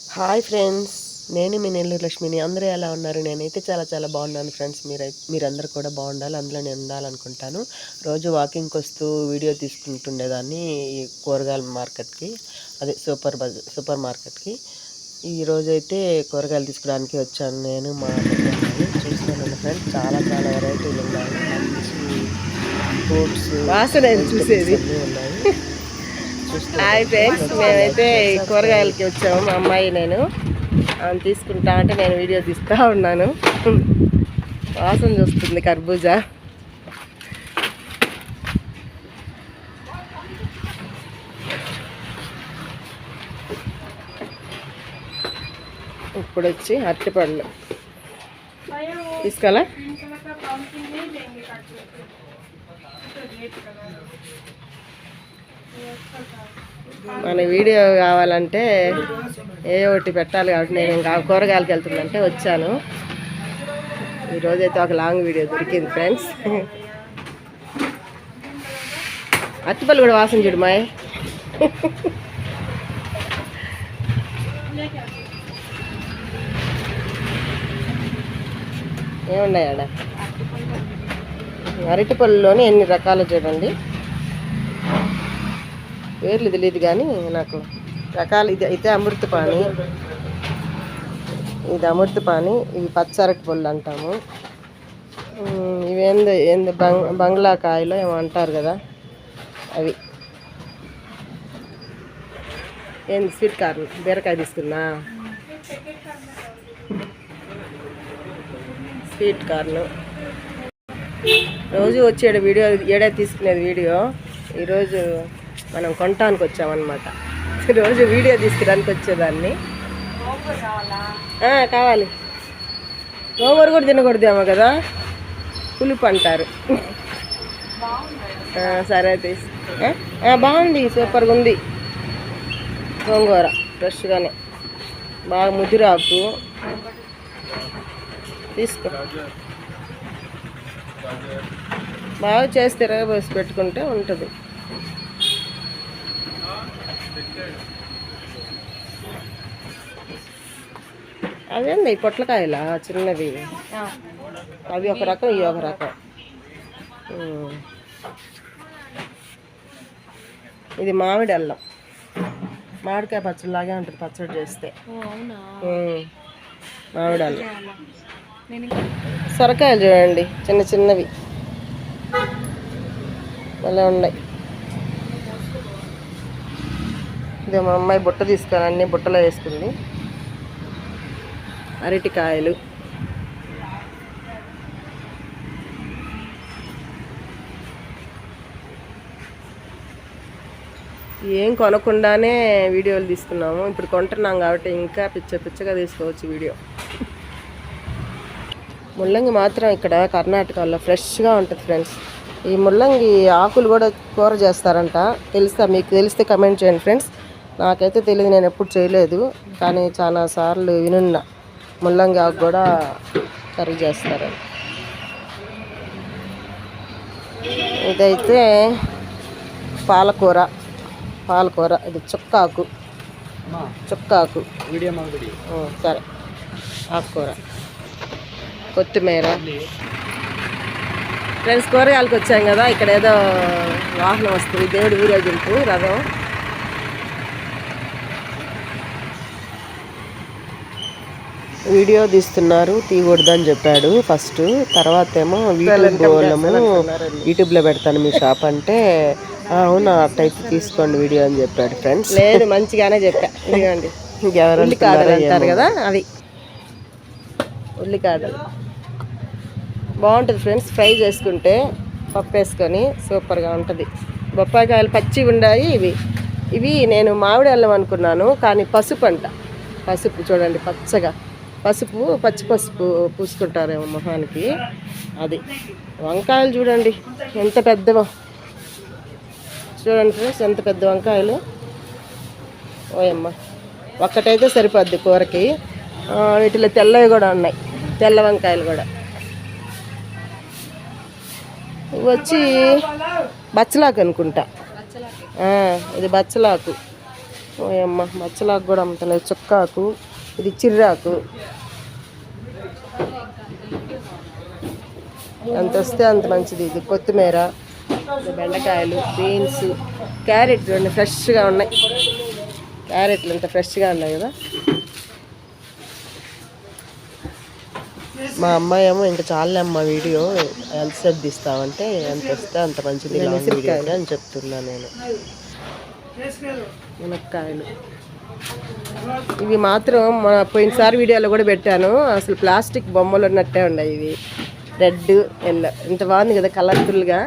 Hi friends నేను మీ నెల్లూరు లక్ష్మిని. అందరూ ఎలా ఉన్నారు? నేనైతే చాలా చాలా బాగున్నాను ఫ్రెండ్స్ మీరై మీరందరూ కూడా బాగుండాలి. అందులో నేను ఉండాలనుకుంటాను. రోజు వాకింగ్కి వస్తూ వీడియో తీసుకుంటుండేదాన్ని ఈ కూరగాయల మార్కెట్కి. అదే సూపర్ బజ్ సూపర్ మార్కెట్కి. ఈ రోజు అయితే కూరగాయలు తీసుకోవడానికి వచ్చాను నేను మా చూస్తున్నాను ఫ్రెండ్స్ చాలా చాలా వెరైటీలు ఉన్నాయి. ఫ్రూట్స్ వాసన ఏం చూసేది? ఉన్నాయి. హాయ్ ఫ్రెండ్స్ మేమైతే కూరగాయలకి వచ్చాము. మా అమ్మాయి నేను. ఆమె తీసుకుంటా అంటే నేను వీడియో తీస్తూ ఉన్నాను. వాసన చూస్తుంది కర్బూజా. ఇప్పుడు వచ్చి అరటిపళ్ళు తీసుకోవాలా? మన వీడియో కావాలంటే ఏ ఒకటి పెట్టాలి కాబట్టి నేను ఇంకా కూరగాయలకి వెళ్తుందంటే వచ్చాను. ఈరోజైతే ఒక లాంగ్ వీడియో దొరికింది ఫ్రెండ్స్. అత్తిపల్లి కూడా వాసన చూడు మాయ్. ఏమున్నాయి ఆడ? అరటిపళ్ళులోని ఎన్ని రకాలు చూడండి. పేర్లు తెలియదు కానీ నాకు రకాలు ఇది అయితే అమృతపాణి ఇది అమృతపాణి ఇవి పచ్చరటి పళ్ళు అంటాము. ఇవేందో ఏందో బంగ్ బంగ్లా కాయలు ఏమో అంటారు కదా అవి. ఏంది స్వీట్ కార్న్? బీరకాయ తీసుకున్నా స్వీట్ కార్న్. రోజు వచ్చేడు వీడియో ఏడే తీసుకునేది వీడియో. ఈరోజు మనం కొనటానికి వచ్చామన్నమాట. రోజు వీడియో తీసుకురానికి వచ్చేదాన్ని. కావాలి. గోంగూర కూడా తినకూడదేమో కదా? పులుపు అంటారు. సరే తీసి బాగుంది సూపర్గా ఉంది. గోంగూర ఫ్రెష్గానే. బాగా ముదిరాకు తీసుకో. బాగా చేస్తే తిరగబోసి పెట్టుకుంటే ఉంటుంది. అదేంది పొట్లకాయలా? చిన్నవి. అవి ఒక రకం ఇవి ఒక రకం. ఇది మామిడి అల్లం. మామిడికాయ పచ్చడి లాగే ఉంటుంది పచ్చడి చేస్తే. మామిడి అల్లం. సొరకాయలు చూడండి చిన్న చిన్నవి. అలా ఉన్నాయి. ఇదే మా అమ్మాయి బుట్ట తీసుకొని అన్ని బుట్టలో వేసుకుంది. అరటికాయలు. ఏం కొనకుండానే వీడియోలు తీసుకున్నాము ఇప్పుడు కొంటున్నాం కాబట్టి ఇంకా పిచ్చ పిచ్చగా తీసుకోవచ్చు వీడియో. ముల్లంగి మాత్రం ఇక్కడ కర్ణాటకలో ఫ్రెష్గా ఉంటుంది ఫ్రెండ్స్. ఈ ముల్లంగి ఆకులు కూడా కూర చేస్తారంట. తెలుస్తా మీకు తెలిస్తే కమెంట్ చేయండి ఫ్రెండ్స్. నాకైతే తెలియదు నేను ఎప్పుడు చేయలేదు. కానీ చాలా సార్లు వినున్నా. ముల్లంగి ఆకు కూడా కర్రీ చేస్తారు. ఇదైతే పాలకూర. పాలకూర. ఇది చుక్కాకు. చుక్కాకు. సరే. ఆకుకూర. కొత్తిమీర. ఫ్రెండ్స్ కూరగాయలకు వచ్చాం కదా. ఇక్కడ ఏదో వాహనం వస్తుంది. దేవుడి ఊరేగింపు రథం. వీడియో తీస్తున్నారు తీయకూడదని చెప్పాడు. ఫస్ట్ తర్వాత ఏమో యూట్యూబ్ వాళ్ళము యూట్యూబ్లో పెడతాను మీ షాప్ అంటే "ఆ, అవునా అట్టయితే తీసుకోండి వీడియో అని చెప్పాడు ఫ్రెండ్స్ లేదు మంచిగానే చెప్పా. ఇదిగోండి. ఇంకెవరు అంటారు. కదా అవి. ఉల్లికాడలు బాగుంటుంది ఫ్రెండ్స్ ఫ్రై చేసుకుంటే పప్పు వేసుకొని సూపర్గా ఉంటుంది. బొప్పాయికాయలు పచ్చి ఉన్నాయి ఇవి. ఇవి నేను మామిడి అల్లం అనుకున్నాను కానీ పసుపు అంట. పసుపు చూడండి పచ్చగా. పసుపు పచ్చి పసుపు పూసుకుంటారేమో మొహానికి. అది. వంకాయలు చూడండి ఎంత పెద్దవో. చూడండి ఫ్రెండ్స్ ఎంత పెద్ద వంకాయలు. ఓయమ్మ. ఒక్కటైతే సరిపోద్ది కూరకి. వీటిలో తెల్లవి కూడా ఉన్నాయి. తెల్ల వంకాయలు కూడా. వచ్చి బచ్చలాకు అనుకుంటా. ఇది బచ్చలాకు. ఓయమ్మ బచ్చలాకు కూడా అమ్ముతున్నాయి చుక్కాకు ఇది చిర్రాకు. ఎంత వస్తే అంత మంచిది. ఇది కొత్తిమీర బెండకాయలు బీన్స్ క్యారెట్ చూడండి ఫ్రెష్గా ఉన్నాయి. క్యారెట్లు ఎంత ఫ్రెష్గా ఉన్నాయి కదా. మా అమ్మాయి ఏమో ఇంకా చాలే అమ్మ వీడియో ఎంతసేపు తీస్తామంటే ఎంత వస్తే అంత మంచిది వీడియో అని చెప్తున్నా నేను. మునక్కాయలు. ఇవి మాత్రం మన పోయినసారి వీడియోలో కూడా పెట్టాను. అసలు ప్లాస్టిక్ బొమ్మలు ఉన్నట్టే ఉన్నాయి ఇవి. Red yellow. ఇంత బాగుంది కదా కలర్ఫుల్గా